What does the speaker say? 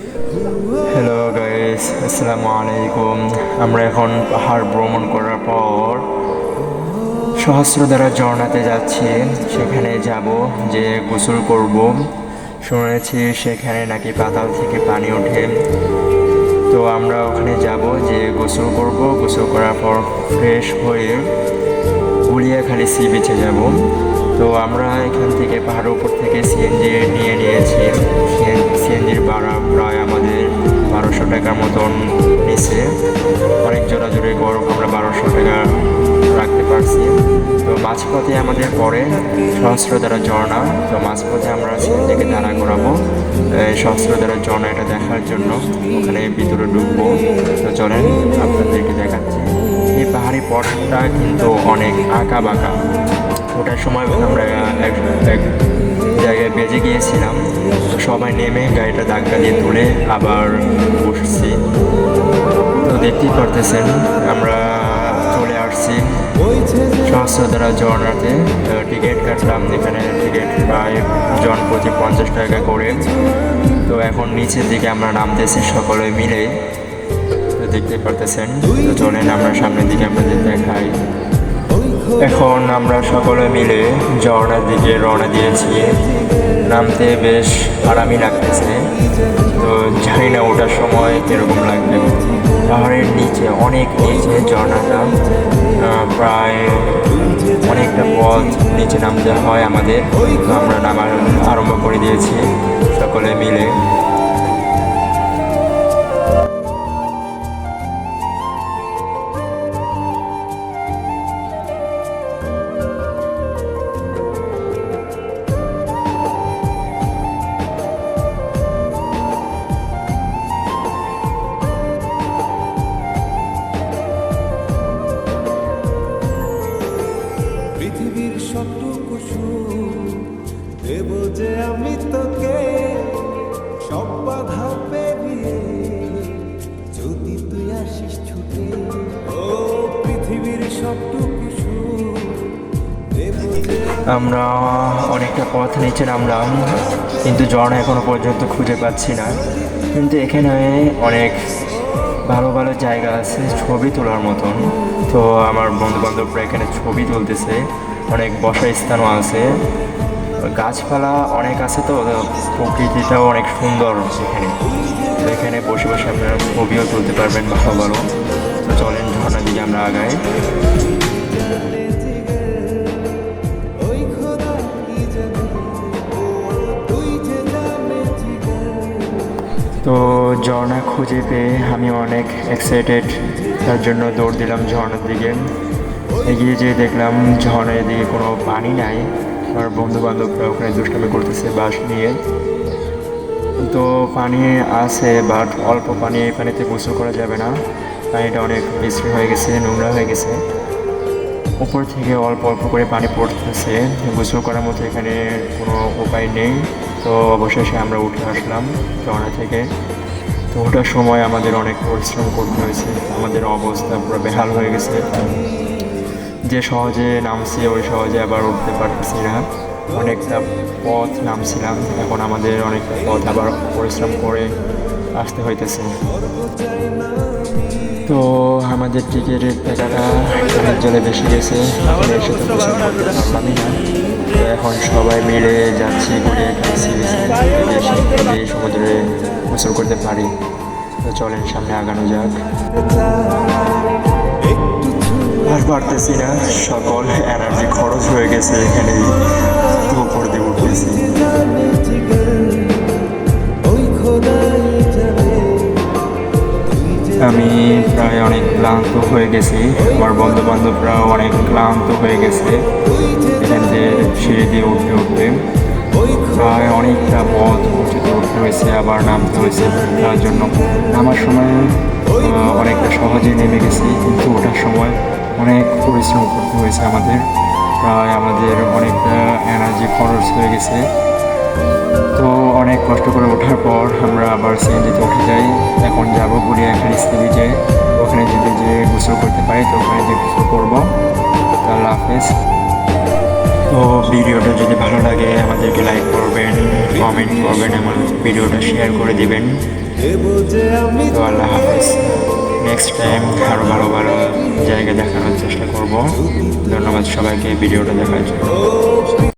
Hello guys আসসালামু আলাইকুম আমরা এখন পাহাড় ভ্রমণ করার পর সহস্রধারা ঝর্ণাতে যাচ্ছি। সেখানে যাব, যে গোসল করব। শুনেছি সেখানে নাকি পাতাল থেকে পানি ওঠে। তো আমরা ওখানে যাব, যে গোসল করব। গোসল করার পর ফ্রেশ হয়ে গুলিয়াখালী সি বিচে যাব। তো আমরা এখান থেকে পাহাড়ের উপর থেকে সিএনজি নিয়ে নিয়েছি। সিএনজির মাঝপথে আমাদের পরে সহস্রধারা ঝর্ণা। তো মাঝপথে আমরা সিএনজিকে দাঁড়া করাবো। সহস্রধারা ঝর্ণা এটা দেখার জন্য ওখানে ভিতরে ঢুকবো। তো চলেন আপনাদেরকে দেখাচ্ছি। এই পাহাড়ি পথটা কিন্তু অনেক আঁকা বাঁকা ওটার সময় আমরা এক জায়গায় বেজে গিয়েছিলাম। সবাই নেমে গাড়িটা ধাক্কা দিয়ে তুলে আবার বসছি। তো দেখতেই পারতেছেন, আমরা চলে আসছি। সহস্রধারা ঝর্ণাতে তো টিকিট কাটলাম। এখানে টিকিট প্রায় জন প্রতি পঞ্চাশ টাকা করে। তো এখন নিচের দিকে আমরা নামতেছি, সকলে মিলে। দেখতে পারতেছেন তো আমরা সামনের দিকে আপনাদের দেখাই। এখন আমরা সকলে মিলে ঝর্ণার দিকে রওনা দিয়েছি। নামতে বেশ আরামই লাগতেছে। তো জানি না ওটার সময় কীরকম লাগবে। পাহাড়ের নিচে অনেক নিচে ঝর্ণাটা প্রায় অনেকটা পথ নিচে নামতে হয় আমাদের। আমরা নামার আরম্ভ করে দিয়েছি সকলে মিলে। আমরা অনেকটা পথ নিচে নামলাম, কিন্তু ঝর্ণা এখনও পর্যন্ত খুঁজে পাচ্ছি না। কিন্তু এখানে অনেক ভালো ভালো জায়গা আছে, ছবি তোলার মতন। তো আমার বন্ধু বান্ধবরা এখানে ছবি তুলতেছে, অনেক বসার স্থানও আছে। গাছপালা অনেক আছে তো, প্রকৃতিটাও অনেক সুন্দর এখানে। এখানে বসে বসে আপনারা ছবিও তুলতে পারবেন, ভালো ভালো। তো চলেন দিকে আমরা আগাই। তো ঝর্ণা খুঁজে পেয়ে আমি অনেক এক্সাইটেড তার জন্য দৌড় দিলাম ঝর্ণার দিকে। এগিয়ে যেয়ে দেখলাম ঝর্ণার দিকে কোনো পানি নাই আমার বন্ধু বান্ধবরা ওখানে দুষ্টামি করতেছে বাস নিয়ে। তো পানি আছে বাট অল্প পানি এই পানিতে গোসল করা যাবে না। পানিটা অনেক বিশ্রী হয়ে গেছে, নোংরা হয়ে গেছে। উপর থেকে অল্প অল্প করে পানি পড়তেছে। গোসল করার মতো এখানে কোনো উপায় নেই। তো অবশেষে আমরা উঠে আসলাম ঝর্ণা থেকে। তো ওঠার সময় আমাদের অনেক পরিশ্রম করতে হয়েছে। আমাদের অবস্থা পুরো বেহাল হয়ে গেছে। যে সহজে নামছি, ওই সহজে আবার উঠতে পারতেছি না। অনেকটা পথ নামছিলাম। এখন আমাদের অনেকটা পথ আবার পরিশ্রম করে আসতে হইতেছে। তো আমাদের টিকিটের টাকাটা অনেক জলে বেশি গেছে। পারলামই না। তো এখন সবাই মিলে যাচ্ছি ঘুরে সমুদ্রে গোসল করতে পারি। তো চলেন সামনে আগানো যাক। আর পারতেছি না, সকল এনার্জি খরচ হয়ে গেছে এখানেই। উপর দিয়ে উঠতেছি। আমি প্রায় অনেক ক্লান্ত হয়ে গেছি। আমার বন্ধু বান্ধবরাও অনেক ক্লান্ত হয়ে গেছে। এখান থেকে সিঁড়ি দিয়ে উঠতে উঠতে। প্রায় অনেকটা পথ উঁচুতে উঠতে হয়েছে, আবার নামতে হয়েছে। তার জন্য নামার সময় অনেকটা সহজেই নেমে গেছি। কিন্তু ওঠার সময় অনেক পরিশ্রম করতে হয়েছে আমাদের। প্রায় আমাদের অনেকটা এনার্জি খরচ হয়ে গেছে। তো অনেক কষ্ট করে ওঠার পর আমরা আবার সিএনজিতে উঠে যাই। এখন যাব গুড়িয়াখালী সি বিচে ওখানে যদি যে গোসল করতে পারি তো ওখানে যে গোসল করব। আল্লাহ হাফেজ। তো ভিডিওটা যদি ভালো লাগে আমাদেরকে লাইক করবেন কমেন্ট করবেন, আমার ভিডিওটা শেয়ার করে দিবেন। তো আল্লাহ হাফেজ। নেক্সট টাইম আরও ভালো ভালো জায়গা দেখানোর চেষ্টা করব। ধন্যবাদ সবাইকে ভিডিওটা দেখার জন্য।